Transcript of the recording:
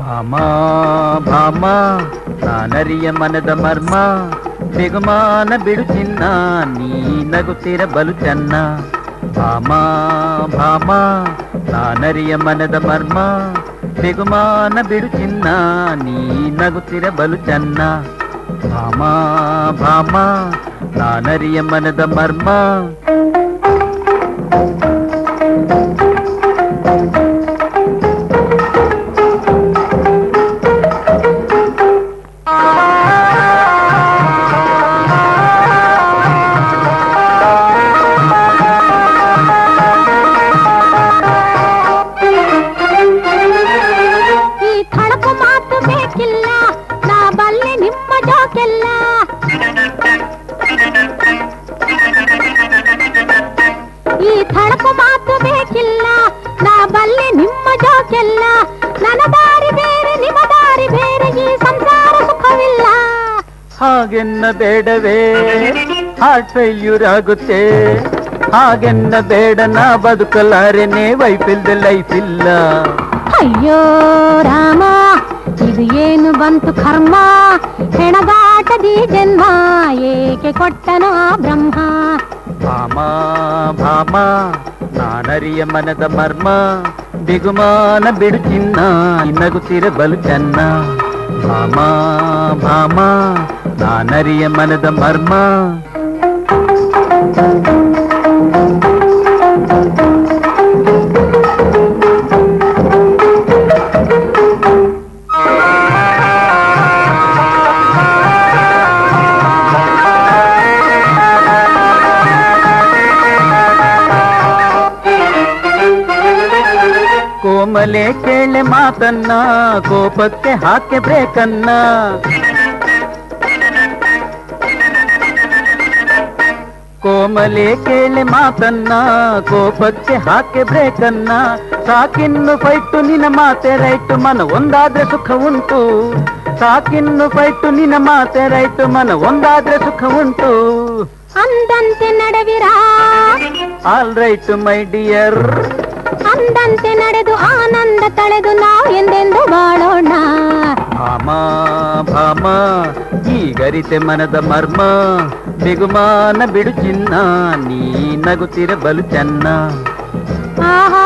ಭಾಮಾ ಭಾಮಾ ನಾನರಿಯ ಮನದ ಮರ್ಮ ಬಿಗುಮಾನ ಬಿಡು ಚಿನ್ನ ನೀ ನಗುತ್ತಿರ ಬಲು ಚೆನ್ನ ಭಾಮಾ ಭಾಮಾ ನಾನರಿಯ ಮನದ ಮರ್ಮ ಬಿಗುಮಾನ ಬಿಡು ಚಿನ್ನ ನೀ ನಗುತ್ತಿರ ಬಲು ಚೆನ್ನ ಭಾಮಾ ಭಾಮಾ ನಾನರಿಯ ಮನದ ಮರ್ಮ ಈ ಥಳಕು ಮಾತು ಬೇಕಿಲ್ಲ ನಾ ಬಲ್ಲೆ ನಿಮ್ಮ ಜೋಕೆಲ್ಲ ನನ್ನ ದಾರಿ ಬೇರೆ ನಿಮ್ಮ ದಾರಿ ಬೇರೆ ಈ ಸಂಸಾರ ಸುಖವಿಲ್ಲ ಹಾಗೆನ್ನ ಬೇಡವೇ ಹಾರ್ಟ್ ಫೇಲ್ಯೂರ್ ಆಗುತ್ತೆ ಹಾಗೆನ್ನ ಬೇಡ ನಾ ಬದುಕಲಾರೆನೆ ವೈಫ್ ಇಲ್ದೆ ಲೈಫ್ ಇಲ್ಲ ಅಯ್ಯೋ ರಾಮ ಇದು ಏನು ಬಂತು ಕರ್ಮ ಹೆಣಗಾಟದಿ ಜನ್ಮ ಏಕೆ ಕೊಟ್ಟನು ಆ ಬ್ರಹ್ಮ ಭಾಮ ಭಾಮ ನಾನರಿಯ ಮನದ ಮರ್ಮ ಬಿಗುಮಾನ ಬಿಡು ಚಿನ್ನ ನಗುತ್ತಿರ ಬಲು ಚೆನ್ನ ಭಾಮ ಭಾಮ ನಾನರಿಯ ಮನದ ಮರ್ಮ ಕೋಮಲೆ ಕೇಳೆ ಮಾತನ್ನ ಕೋಪಕ್ಕೆ ಹಾಕೆ ಬ್ರೇಕನ್ನ. ಕೋಮಲೆ ಕೇಳೆ ಮಾತನ್ನ ಕೋಪಕ್ಕೆ ಹಾಕೆ ಬ್ರೇಕನ್ನ. ಸಾಕಿನ್ನು ಫೈಟು ನಿನ್ನ ಮಾತೆ ರೈಟು ಮನ ಒಂದಾದ್ರೆ ಸುಖ ಉಂಟು. ಸಾಕಿನ್ನು ಫೈಟು ನಿನ್ನ ಮಾತೆ ರೈಟು ಮನ ಒಂದಾದ್ರೆ ಸುಖ ಉಂಟು. ಅಂದಂತೆ ನಡೆವಿರಾ ಆಲ್ ರೈಟ್ ಮೈ ಡಿಯರ್ ಅಂದಂತೆ ನಡೆದು ಈಗರಿತೆ ಮನದ ಮರ್ಮ ಬಿಗುಮಾನ ಬಿಡು ಚಿನ್ನ ನೀ ನಗುತ್ತಿರ ಬಲು ಚೆನ್ನ ಆಹಾ